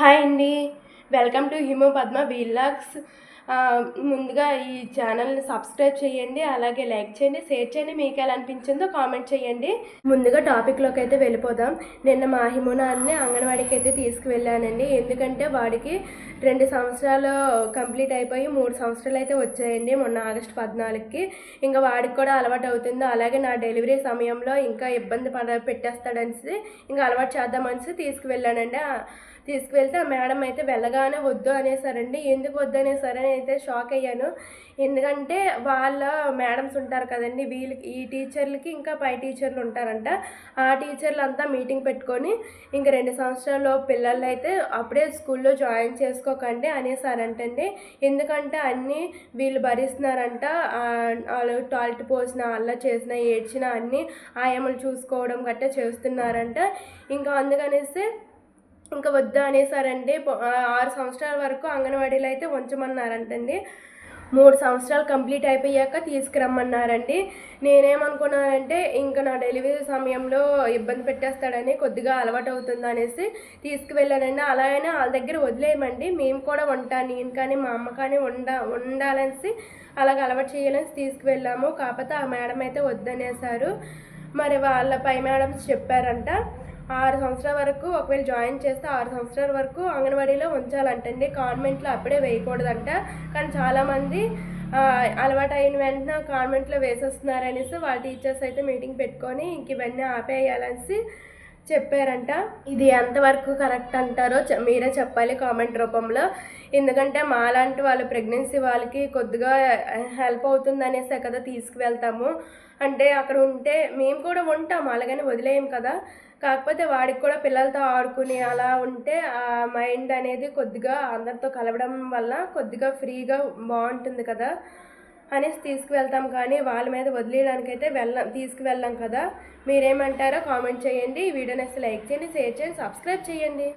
Hi అండి. Welcome to హిమో Padma vlogs. ముందుగా ఈ ఛానల్ని సబ్స్క్రైబ్ చేయండి అలాగే లైక్ చేయండి షేర్ చేయండి మీకు ఎలా అనిపించిందో కామెంట్ చేయండి. ముందుగా టాపిక్లోకి అయితే వెళ్ళిపోదాం. నిన్న మా హిమోనాన్ని అంగన్వాడికి అయితే తీసుకువెళ్ళానండి. ఎందుకంటే వాడికి రెండు సంవత్సరాలు కంప్లీట్ అయిపోయి మూడు సంవత్సరాలు అయితే వచ్చాయండి మొన్న ఆగస్టు పద్నాలుగుకి. ఇంకా వాడికి కూడా అలవాటు అవుతుంది. అలాగే నా డెలివరీ సమయంలో ఇంకా ఇబ్బంది పడ పెట్టేస్తాడనేసి ఇంకా అలవాటు చేద్దామనేసి తీసుకువెళ్ళానండి. తీసుకువెళ్తే ఆ మేడం అయితే వెళ్ళగానే వద్దు అనేసారండి. ఎందుకు వద్దు అనేసారని అయితే షాక్ అయ్యాను. ఎందుకంటే వాళ్ళ మేడమ్స్ ఉంటారు కదండి వీళ్ళకి ఈ టీచర్లకి ఇంకా పై టీచర్లు ఉంటారంట. ఆ టీచర్లు అంతా మీటింగ్ పెట్టుకొని ఇంక రెండు సంవత్సరాల్లో పిల్లలు అయితే అప్పుడే స్కూల్లో జాయిన్ చేసుకోకండి అనేసారంటండి. ఎందుకంటే అన్నీ వీళ్ళు భరిస్తున్నారంట. వాళ్ళు టాయిలెట్ పోసిన అల్లా చేసిన ఏడ్చిన అన్నీ ఆయమ్మలు చూసుకోవడం గట్టా చేస్తున్నారంట. ఇంకా అందుకనేసి ఇంకా వద్దా అనేసారండి. ఆరు సంవత్సరాల వరకు అంగన్వాడీలో అయితే ఉంచమన్నారంటండి. మూడు సంవత్సరాలు కంప్లీట్ అయిపోయాక తీసుకురమ్మన్నారండి. నేనేమనుకున్నానంటే ఇంకా నా డెలివరీ సమయంలో ఇబ్బంది పెట్టేస్తాడని కొద్దిగా అలవాటు అవుతుంది అనేసి తీసుకువెళ్ళానండి అలాగనే వాళ్ళ దగ్గర వదిలేయమండి. మేము కూడా ఉంటాను నేను కానీ మా అమ్మ కానీ ఉండ ఉండాలనేసి అలాగ అలవాటు చేయాలని తీసుకువెళ్ళాము. కాకపోతే ఆ మేడం అయితే వద్దనేసారు. మరి వాళ్ళ పై మేడమ్స్ చెప్పారంట ఆరు సంవత్సరాల వరకు ఒకవేళ జాయిన్ చేస్తే ఆరు సంవత్సరాల వరకు అంగన్వాడీలో ఉంచాలంటండి. కాన్వెంట్లో అప్పుడే వేయకూడదంట. కానీ చాలామంది అలవాటు అయిన వెంటనే కాన్వెంట్లో వేసేస్తున్నారనేసి వాళ్ళ టీచర్స్ అయితే మీటింగ్ పెట్టుకొని ఇంక ఇవన్నీ ఆపేయాలనేసి చెప్పారంట. ఇది ఎంతవరకు కరెక్ట్ అంటారో మీరే చెప్పాలి కామెంట్ రూపంలో. ఎందుకంటే మాలాంటి వాళ్ళ ప్రెగ్నెన్సీ వాళ్ళకి కొద్దిగా హెల్ప్ అవుతుంది అనేసే కదా తీసుకువెళ్తాము. అంటే అక్కడ ఉంటే మేము కూడా ఉంటాము అలాగని వదిలేయం కదా. కాకపోతే వాడికి కూడా పిల్లలతో ఆడుకుని అలా ఉంటే ఆ మైండ్ అనేది కొద్దిగా అందరితో కలవడం వల్ల కొద్దిగా ఫ్రీగా బాగుంటుంది కదా అనేసి తీసుకువెళ్తాం. కానీ వాళ్ళ మీద వదిలేయడానికైతే వెళ్ళం తీసుకువెళ్ళాం కదా. మీరేమంటారో కామెంట్ చేయండి. ఈ వీడియోని అసలు లైక్ చేయండి షేర్ చేయండి సబ్స్క్రైబ్ చేయండి.